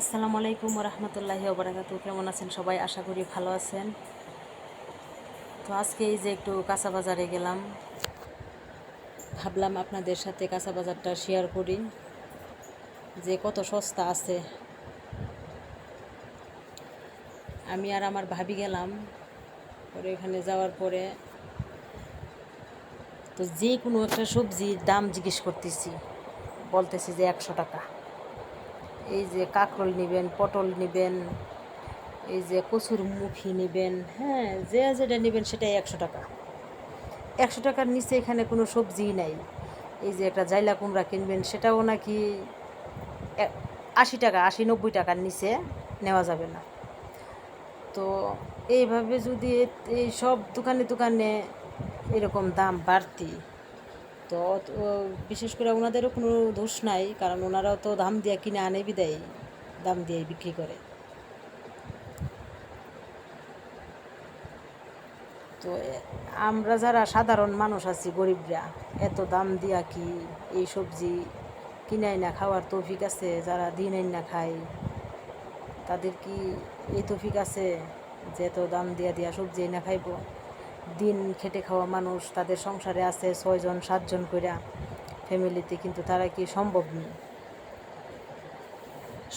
আসসালামু আলাইকুম রহমতুল্লাহি ওবরাকাতু। কেমন আছেন সবাই? আশা করি ভালো আছেন। তো আজকে এই যে একটু কাঁচা বাজারে গেলাম। ভাবলাম আপনাদের সাথে কাঁচা বাজারটা শেয়ার করি। যে কত সস্তা আছে। আমি আর আমার ভাবি গেলাম। পরে এখানে যাওয়ার পরে তো যে কোনো একটা সবজির দাম জিজ্ঞেস করতেছি। বলতেছি যে একশো টাকা। এই যে কাঁকরোল নেবেন, পটল নেবেন, এই যে কচুর মুখি নেবেন হ্যাঁ যে যেটা নেবেন সেটাই একশো টাকা। একশো টাকার নিচে এখানে কোনো সবজিই নাই। এই যে একটা জাইলা কুমড়া কিনবেন, সেটাও নাকি আশি টাকা, আশি নব্বই টাকার নিচে নেওয়া যাবে না। তো এইভাবে যদি এই সব দোকানে দোকানে এরকম দাম বাড়তি তো বিশেষ করে ওনাদেরও কোনো দোষ নাই, কারণ ওনারাও তো দাম দিয়ে কিনে আনে বিদায়, দাম দিয়ে বিক্রি করে। তো আমরা যারা সাধারণ মানুষ আছি, গরিবরা, এত দাম দিয়া কি এই সবজি কিনাই না খাওয়ার তৌফিক আছে? যারা দিনাই না খায়, তাদের কি এই তৌফিক আছে যে এত দাম দিয়া দিয়া সবজি না খাইব? দিন খেটে খাওয়া মানুষ, তাদের সংসারে আছে ছয়জন, সাতজন কইরা ফ্যামিলিতে কিন্তু তারা কি সম্ভব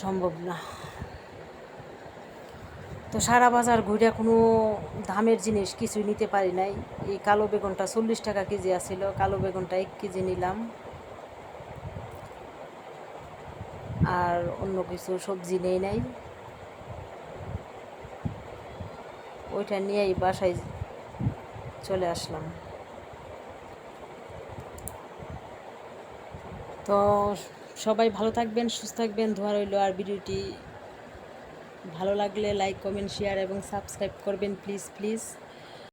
সম্ভব না। তো সারা বাজার ঘুরে কোনো দামের জিনিস কিছুই নিতে পারি নাই। এই কালো বেগুনটা চল্লিশ টাকা কেজি আছিল, কালো বেগুনটা এক কেজি নিলাম। আর অন্য কিছু সবজি নেই নাই। ওইটা নিয়েই বাসায় চলে আসলাম। তো সবাই ভালো থাকবেন, সুস্থ থাকবেন ধোয়া রইল। আর ভিডিওটি ভালো লাগলে লাইক কমেন্ট শেয়ার এবং সাবস্ক্রাইব করবেন প্লিজ প্লিজ